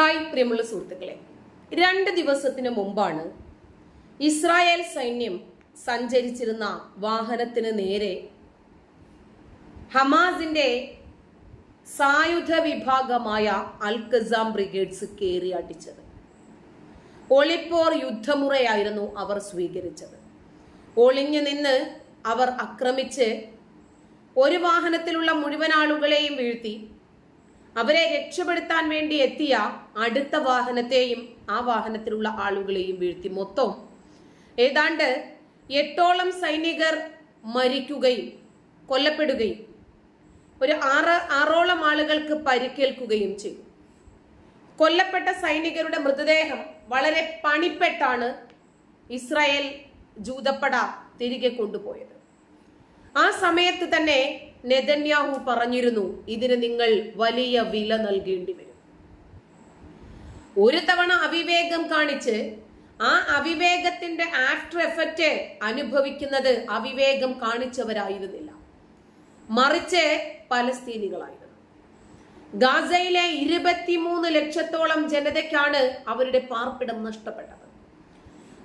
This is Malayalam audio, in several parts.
ഹായ് പ്രിയമുള്ള സുഹൃത്തുക്കളെ. രണ്ട് ദിവസത്തിന് മുമ്പാണ് ഇസ്രായേൽ സൈന്യം സഞ്ചരിച്ചിരുന്ന വാഹനത്തിന് നേരെ ഹമാസിന്റെ സായുധ വിഭാഗമായ അൽ ബ്രിഗേഡ്സ് കയറി അടിച്ചത്. ഒളിപ്പോർ യുദ്ധമുറയായിരുന്നു അവർ സ്വീകരിച്ചത്. ഒളിഞ്ഞു നിന്ന് അവർ ആക്രമിച്ച് ഒരു വാഹനത്തിലുള്ള മുഴുവൻ ആളുകളെയും വീഴ്ത്തി. അവരെ രക്ഷപ്പെടുത്താൻ വേണ്ടി എത്തിയ അടുത്ത വാഹനത്തെയും ആ വാഹനത്തിലുള്ള ആളുകളെയും വീഴ്ത്തി മൊത്തം. ഏതാണ്ട് എട്ടോളം സൈനികർ മരിക്കുകയും കൊല്ലപ്പെടുകയും ഒരു ആറ് ആറോളം ആളുകൾക്ക് പരിക്കേൽക്കുകയും ചെയ്തു. കൊല്ലപ്പെട്ട സൈനികരുടെ മൃതദേഹം വളരെ പണിപ്പെട്ടാണ് ഇസ്രായേൽ ജൂതപ്പട തിരികെ കൊണ്ടുപോയത്. ആ സമയത്ത് തന്നെ നെതന്യാഹു പറഞ്ഞിരുന്നു ഇതിന് നിങ്ങൾ വലിയ വില നൽകേണ്ടി വരും. ഒരു തവണ അവിവേകം കാണിച്ച് ആ അവിവേകത്തിന്റെ ആഫ്റ്റർ എഫക്റ്റ് അനുഭവിക്കുന്നത് അവിവേകം കാണിച്ചവരായിരുന്നില്ല. മറിച്ച് പലസ്തീനികളായിരുന്നു. ഗാസയിലെ ഇരുപത്തിമൂന്ന് ലക്ഷത്തോളം ജനതയ്ക്കാണ് അവരുടെ പാർപ്പിടം നഷ്ടപ്പെട്ടത്.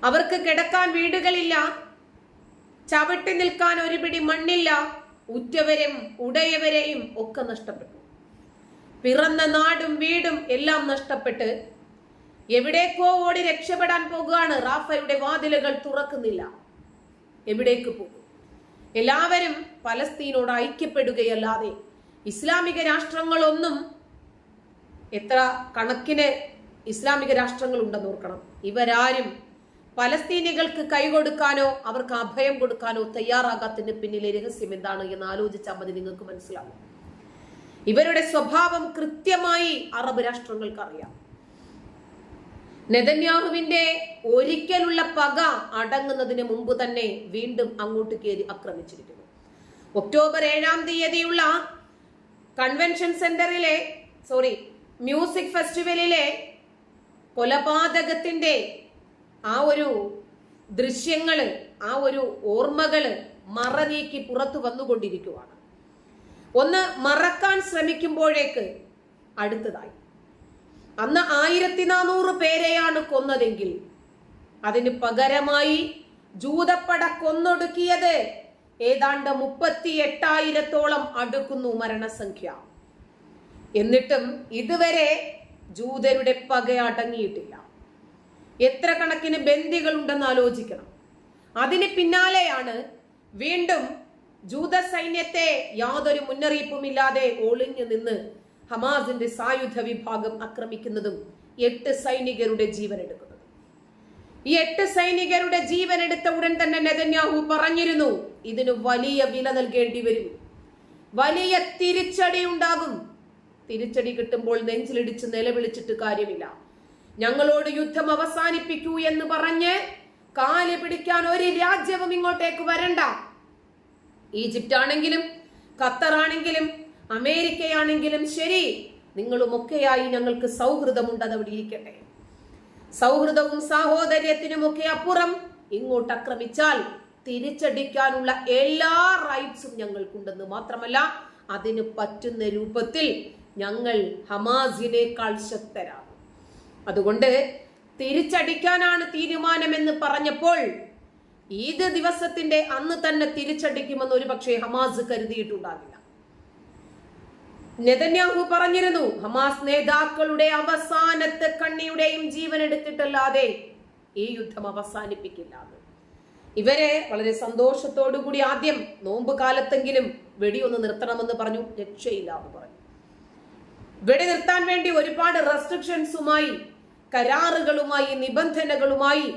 അവർക്ക് കിടക്കാൻ വീടുകളില്ല ചവിട്ടി നിൽക്കാൻ ഒരു പിടി മണ്ണില്ല ഉറ്റവരും ഉടയവരെയും ഒക്കെ നഷ്ടപ്പെട്ടു. പിറന്ന നാടും വീടും എല്ലാം നഷ്ടപ്പെട്ട് എവിടേക്കോ ഓടി രക്ഷപ്പെടാൻ പോകുകയാണ് റാഫയുടെ വാതിലുകൾ തുറക്കുന്നില്ല. എവിടേക്ക് പോകും? എല്ലാവരും പലസ്തീനോട് ഐക്യപ്പെടുകയല്ലാതെ ഇസ്ലാമിക രാഷ്ട്രങ്ങളൊന്നും എത്ര കണക്കിന് ഇസ്ലാമിക രാഷ്ട്രങ്ങൾ ഉണ്ടെന്ന് ഓർക്കണം. ഇവരാരും പലസ്തീനികൾക്ക് കൈകൊടുക്കാനോ അവർക്ക് അഭയം കൊടുക്കാനോ തയ്യാറാകാത്തതിന് പിന്നിലെ രഹസ്യം എന്താണ് എന്ന് ആലോചിച്ചാൽ മതി നിങ്ങൾക്ക് മനസ്സിലാവും. ഇവരുടെ സ്വഭാവം കൃത്യമായി അറബ് രാഷ്ട്രങ്ങൾക്ക് അറിയാം നെതന്യാഹുവിന്റെ ഒരിക്കലുള്ള പക അടങ്ങുന്നതിന് മുമ്പ് തന്നെ വീണ്ടും അങ്ങോട്ട് കയറി ആക്രമിച്ചിരിക്കുന്നു. ഒക്ടോബർ ഏഴാം തീയതിയുള്ള കൺവെൻഷൻ സെന്ററിലെ സോറി മ്യൂസിക് ഫെസ്റ്റിവലിലെ കൊലപാതകത്തിന്റെ ആ ഒരു ദൃശ്യങ്ങൾ ആ ഒരു ഓർമ്മകൾ മറനീക്കി പുറത്തു വന്നുകൊണ്ടിരിക്കുവാണ്. ഒന്ന് മറക്കാൻ ശ്രമിക്കുമ്പോഴേക്ക് അടുത്തതായി. അന്ന് ആയിരത്തി നാനൂറ് പേരെയാണ് കൊന്നതെങ്കിൽ അതിന് പകരമായി ജൂതപ്പട കൊന്നൊടുക്കിയത് ഏതാണ്ട് മുപ്പത്തി എട്ടായിരത്തോളം അടുക്കുന്നു മരണസംഖ്യ. എന്നിട്ടും ഇതുവരെ ജൂതരുടെ പക അടങ്ങിയിട്ടില്ല. എത്ര കണക്കിന് ബന്ദികൾ ഉണ്ടെന്ന് ആലോചിക്കണം. അതിന് പിന്നാലെയാണ് വീണ്ടും ജൂത സൈന്യത്തെ യാതൊരു മുന്നറിയിപ്പുമില്ലാതെ ഒളിഞ്ഞു നിന്ന് ഹമാസിന്റെ സായുധ വിഭാഗം ആക്രമിക്കുന്നതും എട്ട് സൈനികരുടെ ജീവൻ എടുക്കുന്നതും ഈ എട്ട് സൈനികരുടെ ജീവൻ എടുത്ത ഉടൻ തന്നെ നെതന്യാഹു പറഞ്ഞിരുന്നു ഇതിന് വലിയ വില നൽകേണ്ടി വരും. വലിയ തിരിച്ചടി ഉണ്ടാകും. തിരിച്ചടി കിട്ടുമ്പോൾ നെഞ്ചിലിടിച്ച് നിലവിളിച്ചിട്ട് കാര്യമില്ല. ഞങ്ങളോട് യുദ്ധം അവസാനിപ്പിക്കൂ എന്ന് പറഞ്ഞ് കാൽ പിടിക്കാൻ ഒരു രാജ്യവും ഇങ്ങോട്ടേക്ക് വരണ്ട. ഈജിപ്റ്റ് ആണെങ്കിലും ഖത്തർ ആണെങ്കിലും അമേരിക്കയാണെങ്കിലും ശരി നിങ്ങളുമൊക്കെയായി ഞങ്ങൾക്ക് സൗഹൃദമുണ്ട് അതവിടെ ഇരിക്കട്ടെ. സൗഹൃദവും സാഹോദര്യത്തിനുമൊക്കെ അപ്പുറം ഇങ്ങോട്ട് ആക്രമിച്ചാൽ തിരിച്ചടിക്കാനുള്ള എല്ലാ റൈറ്റ്സും ഞങ്ങൾക്കുണ്ടെന്ന് മാത്രമല്ല അതിന് പറ്റുന്ന രൂപത്തിൽ ഞങ്ങൾ ഹമാസിനേക്കാൾ ശക്തരാണ്. അതുകൊണ്ട് തിരിച്ചടിക്കാനാണ് തീരുമാനമെന്ന് പറഞ്ഞപ്പോൾ ഈദ് ദിവസത്തിന്റെ അന്ന് തന്നെ തിരിച്ചടിക്കുമെന്ന് ഒരു പക്ഷേ ഹമാസ് കരുതിയിട്ടുണ്ടാകില്ല നെതന്യാഹു പറഞ്ഞിരുന്നു ഹമാസ് നേതാക്കളുടെ അവസാനത്തെ കണ്ണിയുടെയും ജീവൻ എടുത്തിട്ടല്ലാതെ ഈ യുദ്ധം അവസാനിപ്പിക്കില്ല. ഇവരെ വളരെ കൂടി ആദ്യം നോമ്പ് കാലത്തെങ്കിലും വെടിയൊന്ന് നിർത്തണമെന്ന് പറഞ്ഞു രക്ഷയില്ല എന്ന് പറഞ്ഞു വെടി നിർത്താൻ വേണ്ടി ഒരുപാട് റെസ്ട്രിക്ഷൻസുമായി കരാറുകളുമായി നിബന്ധനകളുമായി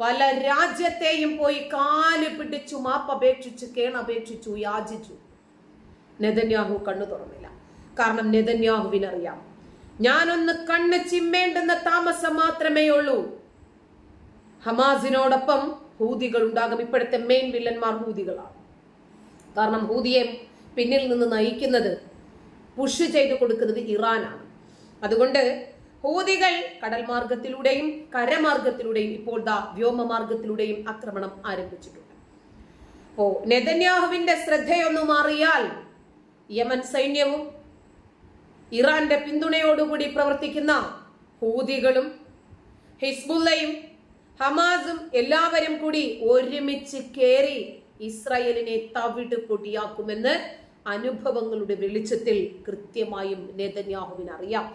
പല രാജ്യത്തെയും പോയി കാൽ പിടിച്ചു മാപ്പപേക്ഷിച്ചു കേണപേക്ഷിച്ചു യാചിച്ചു. നെതന്യാഹു കണ്ണു തുറന്നില്ല. കാരണം നെതന്യാഹുവിനറിയാം. ഞാനൊന്ന് കണ്ണ് ചിമ്മേണ്ടുന്ന താമസം മാത്രമേ ഉള്ളൂ. ഹമാസിനോടൊപ്പം ഹൂതികൾ ഉണ്ടാകും. ഇപ്പോഴത്തെ മെയിൻ വില്ലന്മാർ ഹൂതികളാണ്. കാരണം ഹൂതിയെ പിന്നിൽ നിന്ന് നയിക്കുന്നത് പുഷ് ചെയ്തു കൊടുക്കുന്നത് ഇറാനാണ്. അതുകൊണ്ട് ഹൂതികൾ കടൽ മാർഗത്തിലൂടെയും കരമാർഗത്തിലൂടെയും ഇപ്പോൾ ദാ വ്യോമമാർഗത്തിലൂടെയും ആക്രമണം ആരംഭിച്ചിട്ടുണ്ട്. അപ്പോ നെതന്യാഹുവിന്റെ ശ്രദ്ധയൊന്നു മാറിയാൽ യമൻ സൈന്യവും ഇറാന്റെ പിന്തുണയോടുകൂടി പ്രവർത്തിക്കുന്ന ഹൂതികളും ഹിസ്ബുല്ലയും ഹമാസും എല്ലാവരും കൂടി ഒരുമിച്ച് കയറി ഇസ്രായേലിനെ തവിട് പൊടിയാക്കുമെന്ന് അനുഭവങ്ങളുടെ വെളിച്ചത്തിൽ കൃത്യമായും നെതന്യാഹുവിന് അറിയാം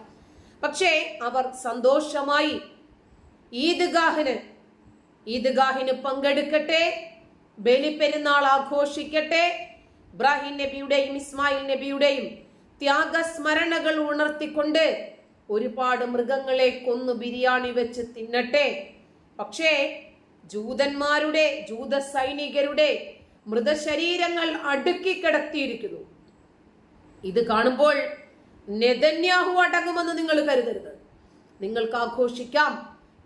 പക്ഷേ അവർ സന്തോഷമായി ഈദ്ഗാഹിന് ഈദ്ഗാഹിന് പങ്കെടുക്കട്ടെ ബലിപ്പെരുന്നാൾ ആഘോഷിക്കട്ടെ ഇബ്രാഹിം നബിയുടെയും ഇസ്മായിൽ നബിയുടെയും ത്യാഗസ്മരണകൾ ഉണർത്തിക്കൊണ്ട് ഒരുപാട് മൃഗങ്ങളെ കൊന്നു ബിരിയാണി വെച്ച് തിന്നട്ടെ. പക്ഷേ ജൂതന്മാരുടെ ജൂത സൈനികരുടെ മൃതശരീരങ്ങൾ അടുക്കി കിടത്തിയിരിക്കുന്നു. ഇത് കാണുമ്പോൾ നെതന്യാഹു അടങ്ങുമെന്ന് നിങ്ങൾ കരുതരുത്. നിങ്ങൾക്ക് ആഘോഷിക്കാം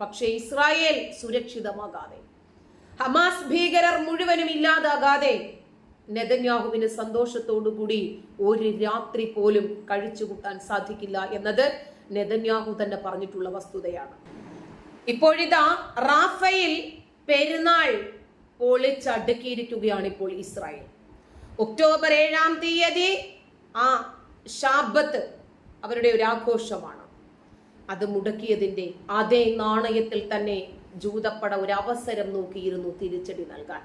പക്ഷേ ഇസ്രായേൽ സുരക്ഷിതമാകാതെ. ഹമാസ് ഭീകരർ മുഴുവനും ഇല്ലാതാകാതെ നെതന്യാഹുവിന് സന്തോഷത്തോടുകൂടി ഒരു രാത്രി പോലും കഴിച്ചുകൂട്ടാൻ സാധിക്കില്ല എന്നത് നെതന്യാഹു തന്നെ പറഞ്ഞിട്ടുള്ള വസ്തുതയാണ്. ഇപ്പോഴിതാ റാഫയിൽ പെരുന്നാൾ പൊളിച്ചടുക്കിയിരിക്കുകയാണ് ഇപ്പോൾ ഇസ്രായേൽ. ഒക്ടോബർ ഏഴാം തീയതി ആ ഷാബത്ത് അവരുടെ ഒരു ആഘോഷമാണ്. അത് മുടക്കിയതിന്റെ അതേ നാണയത്തിൽ തന്നെ ജൂതപ്പട ഒരു അവസരം നോക്കിയിരുന്നു തിരിച്ചടി നൽകാൻ.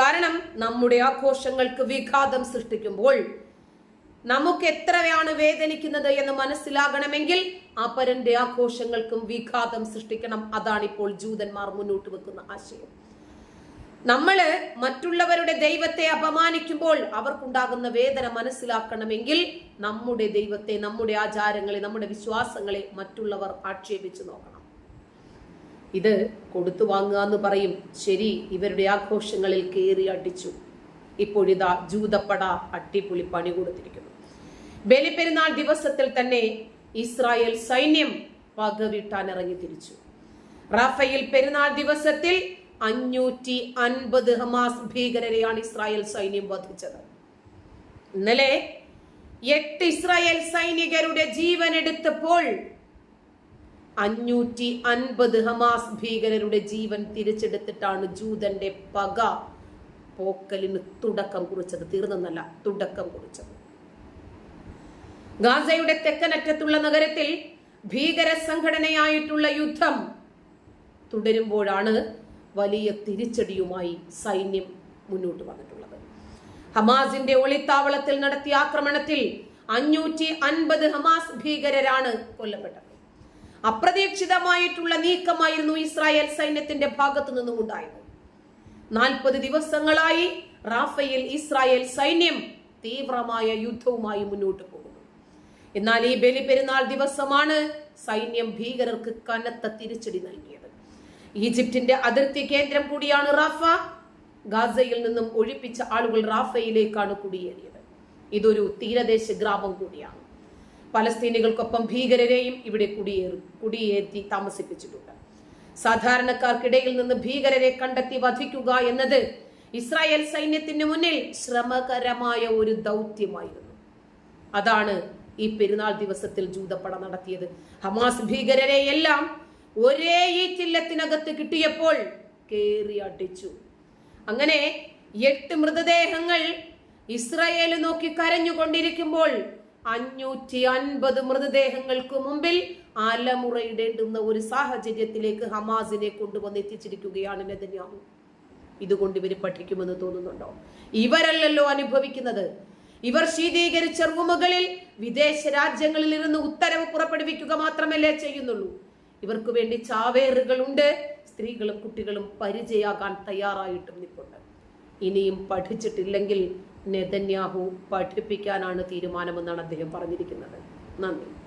കാരണം നമ്മുടെ ആഘോഷങ്ങൾക്ക് വിഘാതം സൃഷ്ടിക്കുമ്പോൾ നമുക്ക് എത്രയാണ് വേദനിക്കുന്നത് എന്ന് മനസ്സിലാകണമെങ്കിൽ അപരന്റെ ആഘോഷങ്ങൾക്കും വിഘാതം സൃഷ്ടിക്കണം. അതാണ് ഇപ്പോൾ ജൂതന്മാർ മുന്നോട്ട് വെക്കുന്ന ആശയം. നമ്മൾ മറ്റുള്ളവരുടെ ദൈവത്തെ അപമാനിക്കുമ്പോൾ അവർക്കുണ്ടാകുന്ന വേദന മനസ്സിലാക്കണമെങ്കിൽ നമ്മുടെ ദൈവത്തെ നമ്മുടെ ആചാരങ്ങളെ നമ്മുടെ വിശ്വാസങ്ങളെ മറ്റുള്ളവർ ആക്ഷേപിച്ചു നോക്കണം. ഇത് കൊടുത്തു വാങ്ങുക എന്ന് പറയും. ശരി ഇവരുടെ ആഘോഷങ്ങളിൽ കയറി അടിച്ചു. ഇപ്പോഴിതാ ജൂതപ്പട അട്ടിപ്പൊളി പണി കൊടുത്തിരിക്കുന്നു. ബലിപ്പെരുന്നാൾ ദിവസത്തിൽ തന്നെ ഇസ്രായേൽ സൈന്യം പകവിട്ടാൻ ഇറങ്ങി തിരിച്ചു. റാഫയിൽ പെരുന്നാൾ ദിവസത്തിൽ അഞ്ഞൂറ്റി അൻപത് ഹമാസ് ഭീകരരെയാണ് ഇസ്രായേൽ സൈന്യം വധിച്ചത്. ഇന്നലെ എട്ട് ഇസ്രായേൽ സൈനികരുടെ ജീവൻ എടുത്തപ്പോൾ അഞ്ഞൂറ്റി അൻപത് ഹമാസ് ഭീകരരുടെ ജീവൻ തിരിച്ചെടുത്തിട്ടാണ് ജൂതന്റെ പക പോക്കലിന് തുടക്കം കുറിച്ചത്. തീർന്നെന്നല്ല തുടക്കം കുറിച്ചത്. ഗാസയുടെ തെക്കനറ്റത്തുള്ള നഗരത്തിൽ ഭീകര സംഘടനയായിട്ടുള്ള യുദ്ധം തുടരുമ്പോഴാണ് വലിയ തിരിച്ചടിയുമായി സൈന്യം മുന്നോട്ട് വന്നിട്ടുള്ളത്. ഹമാസിന്റെ ഒളിത്താവളത്തിൽ നടത്തിയ ആക്രമണത്തിൽ അഞ്ഞൂറ്റി അൻപത് ഹമാസ് ഭീകരരാണ് കൊല്ലപ്പെട്ടത്. അപ്രതീക്ഷിതമായിട്ടുള്ള നീക്കമായിരുന്നു ഇസ്രായേൽ സൈന്യത്തിന്റെ ഭാഗത്തു നിന്നും ഉണ്ടായത്. നാൽപ്പത് ദിവസങ്ങളായി റാഫയിൽ ഇസ്രായേൽ സൈന്യം തീവ്രമായ യുദ്ധവുമായി മുന്നോട്ട് പോകുന്നു. എന്നാൽ ഈ ബലിപെരുന്നാൾ ദിവസമാണ് സൈന്യം ഭീകരർക്ക് കനത്ത തിരിച്ചടി നൽകിയത്. ഈജിപ്തിന്റെ അതിർത്തി കേന്ദ്രം കൂടിയാണ് റാഫ. ഗാസയിൽ നിന്നും ഒഴിപ്പിച്ച ആളുകൾ റാഫയിലേക്കാണ് കുടിയേറിയത്. ഇതൊരു തീരദേശ ഗ്രാമം കൂടിയാണ്. പലസ്തീനികൾക്കൊപ്പം ഭീകരരെയും ഇവിടെ കുടിയേറി കുടിയേറ്റി താമസിപ്പിച്ചിട്ടുണ്ട്. സാധാരണക്കാർക്കിടയിൽ നിന്ന് ഭീകരരെ കണ്ടെത്തി വധിക്കുക എന്നത് ഇസ്രായേൽ സൈന്യത്തിന് മുന്നിൽ ശ്രമകരമായ ഒരു ദൗത്യമായിരുന്നു. അതാണ് ഈ പെരുന്നാൾ ദിവസത്തിൽ ജൂതപ്പട നടത്തിയത്. ഹമാസ് ഭീകരരെ എല്ലാം ഒരേ ഈ ചില്ലത്തിനകത്ത് കിട്ടിയപ്പോൾ കേറി അടിച്ചു. അങ്ങനെ എട്ട് മൃതദേഹങ്ങൾ ഇസ്രയേൽ നോക്കി കരഞ്ഞുകൊണ്ടിരിക്കുമ്പോൾ അഞ്ഞൂറ്റി അൻപത് മൃതദേഹങ്ങൾക്ക് മുമ്പിൽ അലമുറയിടേണ്ടുന്ന ഒരു സാഹചര്യത്തിലേക്ക് ഹമാസിനെ കൊണ്ടുവന്ന് എത്തിച്ചിരിക്കുകയാണ് നെതന്യാഹു. ഇതുകൊണ്ട് ഇവർ പഠിക്കുമെന്ന് തോന്നുന്നുണ്ടോ? ഇവരല്ലല്ലോ അനുഭവിക്കുന്നത്. ഇവർ ശീതീകരിച്ച റൂമുകളിൽ വിദേശ രാജ്യങ്ങളിൽ ഇരുന്ന് ഉത്തരവ് പുറപ്പെടുവിക്കുക മാത്രമല്ലേ ചെയ്യുന്നുള്ളൂ. ഇവർക്ക് വേണ്ടി ചാവേറുകളുണ്ട്. സ്ത്രീകളും കുട്ടികളും പരിചയാകാൻ തയ്യാറായിട്ടും നിൽപ്പുണ്ട്. ഇനിയും പഠിച്ചിട്ടില്ലെങ്കിൽ നെതന്യാഹു പഠിപ്പിക്കാനാണ് തീരുമാനമെന്നാണ് അദ്ദേഹം പറഞ്ഞിരിക്കുന്നത്. നന്ദി.